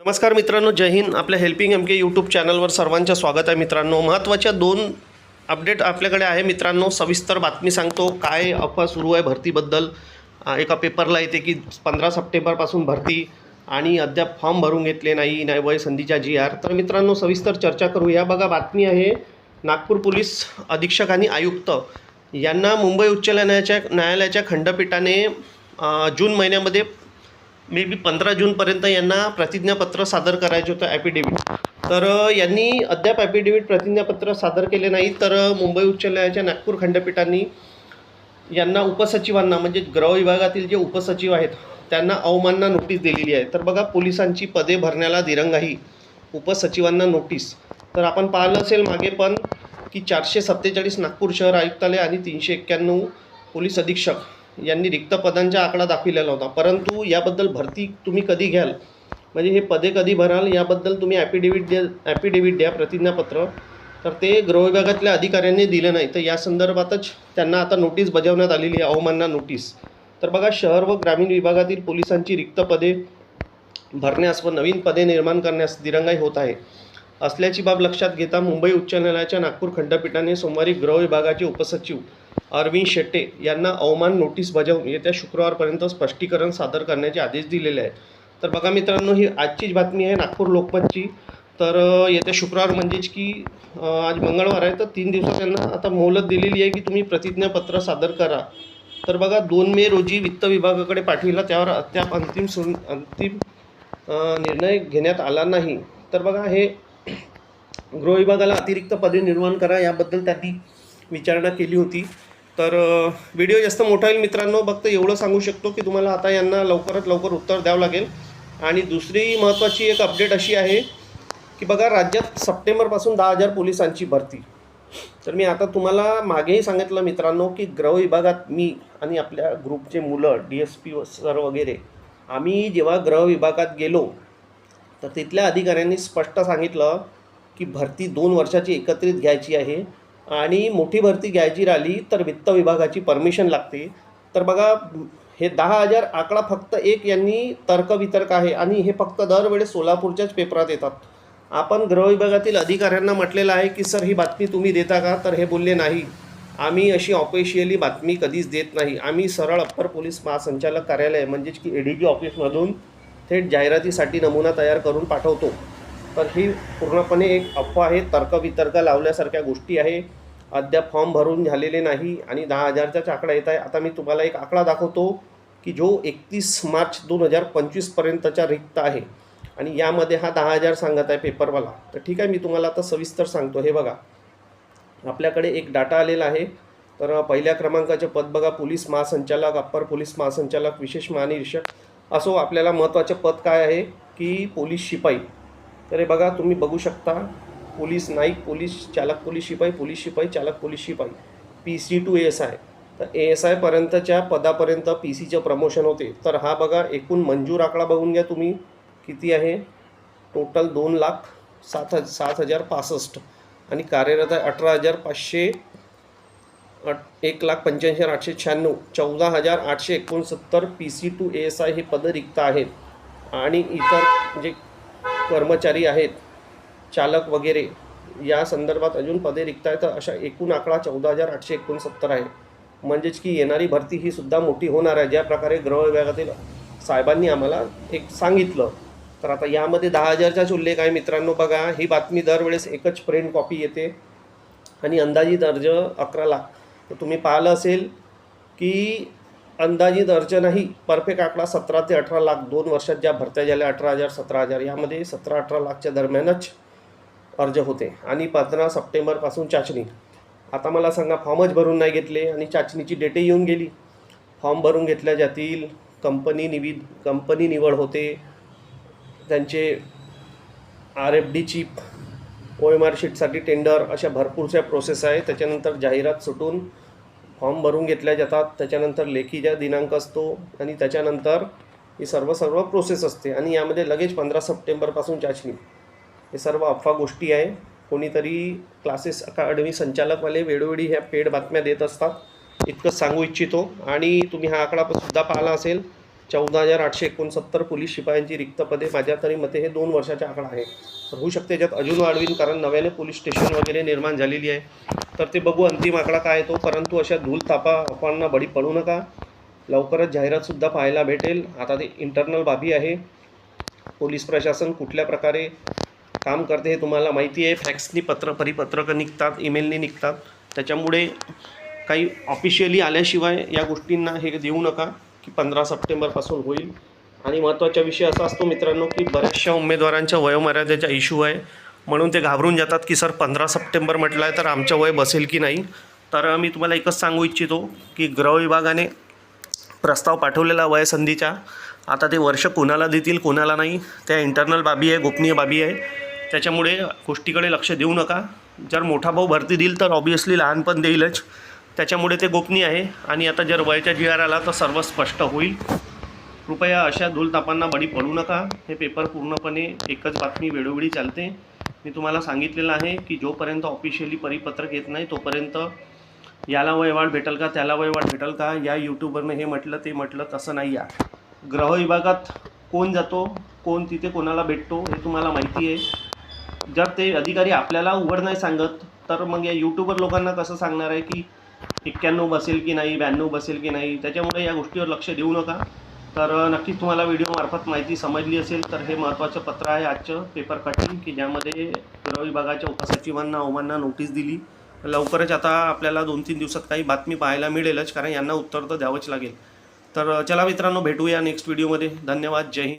नमस्कार मित्रांनो जय हिंद. आपल्या हेल्पिंग एम के यूट्यूब चॅनलवर सर्वांचं स्वागत आहे मित्रांनो. महत्त्वाच्या दोन अपडेट आपल्याकडे आहे मित्रांनो. सविस्तर बातमी सांगतो. काय अफवा सुरू आहे भरतीबद्दल? एका पेपरला येते की पंधरा सप्टेंबरपासून भरती आणि अद्याप फॉर्म भरून घेतले नाही नाही वय संधीच्या जी आर तर मित्रांनो सविस्तर चर्चा करू या बघा बातमी आहे नागपूर पोलीस अधीक्षक आणि आयुक्त यांना मुंबई उच्च न्यायालयाच्या न्यायालयाच्या खंडपीठाने जून महिन्यामध्ये मे बी पंधरा जूनपर्यंत यांना प्रतिज्ञापत्र सादर करायचं होतं ॲफिडेविट तर यांनी अद्याप ॲफिडेविट प्रतिज्ञापत्र सादर केले नाही तर मुंबई उच्च न्यायालयाच्या नागपूर खंडपीठांनी यांना उपसचिवांना म्हणजे गृह विभागातील जे उपसचिव आहेत त्यांना अवमानना नोटीस दिलेली आहे. तर बघा पोलिसांची पदे भरण्याला दिरंगाही उपसचिवांना नोटीस. तर आपण पाहिलं असेल मागे पण की चारशे सत्तेचाळीस नागपूर शहर आयुक्तालय आणि तीनशे एक्क्याण्णव पोलीस अधीक्षक यांनी रिक्त पदांचा आकडा दाखविलेला होता. परंतु याबद्दल भरती तुम्ही कधी घ्याल? म्हणजे हे पदे कधी भराल? याबद्दल तुम्ही ॲफिडेविट द्या ॲफिडेविट द्या प्रतिज्ञापत्र. तर ते गृहविभागातल्या अधिकाऱ्यांनी दिलं नाही. तर या संदर्भातच त्यांना आता नोटीस बजावण्यात आलेली आहे अवमानना नोटीस. तर बघा शहर व ग्रामीण विभागातील पोलिसांची रिक्त पदे भरण्यास व नवीन पदे निर्माण करण्यास दिरंगाई होत आहे. असल्याची बाब लक्षात घेता मुंबई उच्च न्यायालयाच्या नागपूर खंडपीठाने सोमवारी गृह विभागाचे उपसचिव अरविंद शेट्टे यांना अवमान नोटीस बजावून येत्या शुक्रवारपर्यंत स्पष्टीकरण सादर करण्याचे आदेश दिलेले आहेत. तर बघा मित्रांनो ही आजचीच बातमी आहे नागपूर लोकमतची तर येत्या शुक्रवार म्हणजेच की आज मंगळवार आहे तर तीन दिवसात त्यांना आता मोहलत दिलेली आहे की तुम्ही प्रतिज्ञापत्र सादर करा. तर बघा दोन मे रोजी वित्त विभागाकडे पाठविला त्यावर अद्याप अंतिम सुन अंतिम निर्णय घेण्यात आला नाही. तर बघा हे गृहविभागाला अतिरिक्त पदे निर्माण करा याबद्दल त्यांनी विचारणा केली होती. तर व्हिडिओ जास्त मोठा येईल मित्रांनो फक्त एवढं सांगू शकतो की तुम्हाला आता यांना लवकरात लवकर उत्तर द्यावं लागेल. आणि दुसरी महत्त्वाची एक अपडेट अशी आहे की बघा राज्यात सप्टेंबरपासून दहा हजार पोलिसांची भरती. तर मी आता तुम्हाला मागेही सांगितलं मित्रांनो की गृह विभागात मी आणि आपल्या ग्रुपचे मुलं डी एस पी सर वगैरे आम्ही जेव्हा गृह विभागात गेलो तर तिथल्या अधिकाऱ्यांनी स्पष्ट सांगितलं की भरती दोन वर्षाची एकत्रित घ्यायची आहे आणि मोठी भरती घ्यायची राहिली तर वित्त विभागाची परमिशन लागते. तर बघा हे दहा हजार आकडा फक्त एक यांनी तर्कवितर्क आहे आणि हे फक्त दरवेळेस सोलापूरच्याच पेपरात येतात. आपण गृहविभागातील अधिकाऱ्यांना म्हटलेलं आहे की सर ही बातमी तुम्ही देता का? तर हे बोलले नाही. आम्ही अशी ऑफिशियली बातमी कधीच देत नाही. आम्ही सरळ अप्पर पोलीस महासंचालक कार्यालय म्हणजेच की ए डी जी ऑफिसमधून थेट जाहिरातीसाठी नमुना तयार करून पाठवतो. तर ही पूर्णपणे एक अफवा आहे. तर्कवितर्क लावल्यासारख्या गोष्टी आहे. अद्याप फॉर्म भरून झालेले नाही आणि दहा हजारचाच आकडा येत आहे. आता मी तुम्हाला एक आकडा दाखवतो की जो एकतीस मार्च दोन हजार पंचवीसपर्यंतचा रिक्त आहे. आणि यामध्ये हा दहा हजार सांगत आहे पेपरवाला. तर ठीक आहे मी तुम्हाला आता सविस्तर सांगतो. हे बघा. आपल्याकडे एक डाटा आलेला आहे. तर पहिल्या क्रमांकाचे पद बघा. पोलीस महासंचालक अप्पर पोलीस महासंचालक विशेष महानिरीक्षक असो आपल्याला महत्त्वाचे पद काय आहे की पोलीस शिपाई. तर हे बघा तुम्ही बघू शकता पोलीस नाईक पोलीस चालक पोलीस शिपाई पोलीस शिपाई चालक पोलीस शिपाई. P C to A S I तर ए एस आयपर्यंतच्या पदापर्यंत पी सीचं प्रमोशन होते. तर हा बघा एकूण मंजूर आकडा बघून घ्या तुम्ही. किती आहे? टोटल दोन लाख सात हज सात हजार पासष्ट. आणि कार्यरत आहे अठरा हजार पाचशे एक लाख पंच्याऐंशी हजार आठशे शहाण्णव चौदा हजार आठशे एकोणसत्तर P C to A S I हे पदं रिक्त आहेत. आणि इतर जे कर्मचारी आहेत चालक वगैरे या संदर्भात अजून पदे रिक्त आहेत. तर अशा एकूण आकडा चौदा हजार आठशे एकोणसत्तर आहे. म्हणजेच की येणारी भरती ही सुद्धा मोठी होणार आहे. ज्या प्रकारे गृह विभागातील साहेबांनी आम्हाला एक सांगितलं. तर आता यामध्ये दहा हजारचाच उल्लेख आहे मित्रांनो. बघा ही बातमी दरवेळेस एकच प्रिंट कॉपी येते. आणि अंदाजित अर्ज अकरा लाख. तर तुम्ही पाहिलं असेल की अंदाजित अर्ज नाही परफेक्ट आकडा सतरा ते अठरा लाख दोन वर्षात ज्या भरत्या झाल्या अठरा हजार सतरा हजार यामध्ये सतरा अठरा लाखच्या दरम्यानच अर्ज होते. आणि पंधरा सप्टेंबरपासून चाचणी. आता मला सांगा फॉर्मच भरून नाही घेतले आणि चाचणीची डेटही येऊन गेली. फॉर्म भरून घेतल्या जातील कंपनी निविद कंपनी निवड होते. त्यांचे R F D chip O M R शीटसाठी tender अशा भरपूरशा प्रोसेस आहे. त्याच्यानंतर जाहिरात सुटून फॉर्म भरून घेतल्या जातात. त्याच्यानंतर लेखीचा दिनांक असतो आणि त्याच्यानंतर ही सर्व सर्व प्रोसेस असते. आणि यामध्ये लगेच पंधरा सप्टेंबरपासून चाचणी. हे सर्व अफवा गोष्टी आहे. कोणीतरी क्लासेस अकादमी संचालकवाले वेळोवेळी ह्या पेड बातम्या देत असतात. इतकंच सांगू इच्छितो. आणि तुम्ही हा आकडा सुद्धा पाहिला असेल. चौदा हजार आठशे एकोणसत्तर पोलीस शिपायांची रिक्त पदे माझ्या तरी मते हे दोन वर्षाचा आकडा आहे. तर होऊ शकते याच्यात अजून वाढवीन कारण नव्याने पोलीस स्टेशन वगैरे निर्माण झालेली आहे. तर ते बघू अंतिम आकडा काय आहे तो. परंतु अशा धूल तापा अफवांना बळी पडू नका. लवकरच जाहिरातसुद्धा पाहायला भेटेल. आता ते इंटरनल बाबी आहे. पोलीस प्रशासन कुठल्या प्रकारे काम करते हे तुम्हाला माहिती आहे. फॅक्सनी पत्र परिपत्रकं निघतात ईमेलनी निघतात. त्याच्यामुळे काही ऑफिशियली आल्याशिवाय या गोष्टींना हे देऊ नका. की पंधरा सप्टेंबरपासून होईल. आणि महत्त्वाचा विषय असा असतो मित्रांनो की बऱ्याचशा उमेदवारांच्या वयोमर्यादेचा इश्यू आहे. म्हणून ते घाबरून जातात की सर पंधरा सप्टेंबर म्हटलं आहे तर आमचं वय बसेल की नाही? तर मी तुम्हाला एकच सांगू इच्छितो की गृह विभागाने प्रस्ताव पाठवलेला वयसंधीचा आता ते वर्ष कोणाला देतील कोणाला नाही त्या इंटरनल बाबी आहे गोपनीय बाबी आहे. त्याच्यामुळे गोष्टीकडे लक्ष देऊ नका. जर मोठा भाऊ भरती देईल तर ऑबियसली लहान पण देईलच. त्याच्यामुळे ते गोपनीय आहे. आणि आता जर वयाच्या जी आर आला तर सर्व स्पष्ट होईल. कृपया अशा धूलतापांना बळी पडू नका. हे पेपर पूर्णपणे एकच बातमी वेळोवेळी चालते. मी तुम्हाला सांगितलेलं आहे की जोपर्यंत ऑफिशियली परिपत्रक येत नाही तोपर्यंत याला वयवाढ भेटेल का त्याला वयवाढ भेटेल का या यूट्यूबरनं हे म्हटलं ते म्हटलं तसं नाही या ग्रह विभागात कोण जातो कोण तिथे कोणाला भेटतो हे तुम्हाला माहिती आहे. जर ते अधिकारी आपल्याला उघड नाही सांगत तर मग या यूट्यूबर लोकांना कसं सांगणार आहे की एक्क्याण्णव बसेल की नाही ब्याण्णव बसेल की नाही त्याच्यामुळे या गोष्टीवर लक्ष देऊ नका. तर नक्कीच तुम्हाला व्हिडिओमार्फत माहिती समजली असेल तर हे महत्त्वाचं पत्र आहे आजचं पेपर कटिंग की ज्यामध्ये गृह विभागाच्या उपसचिवांना ओमांना नोटीस दिली. लवकरच आता आपल्याला दोन तीन दिवसात काही बातमी पाहायला मिळेलच कारण यांना उत्तर तर द्यावंच लागेल. तर चला मित्रांनो भेटूया नेक्स्ट व्हिडिओमध्ये धन्यवाद. जय हिंद.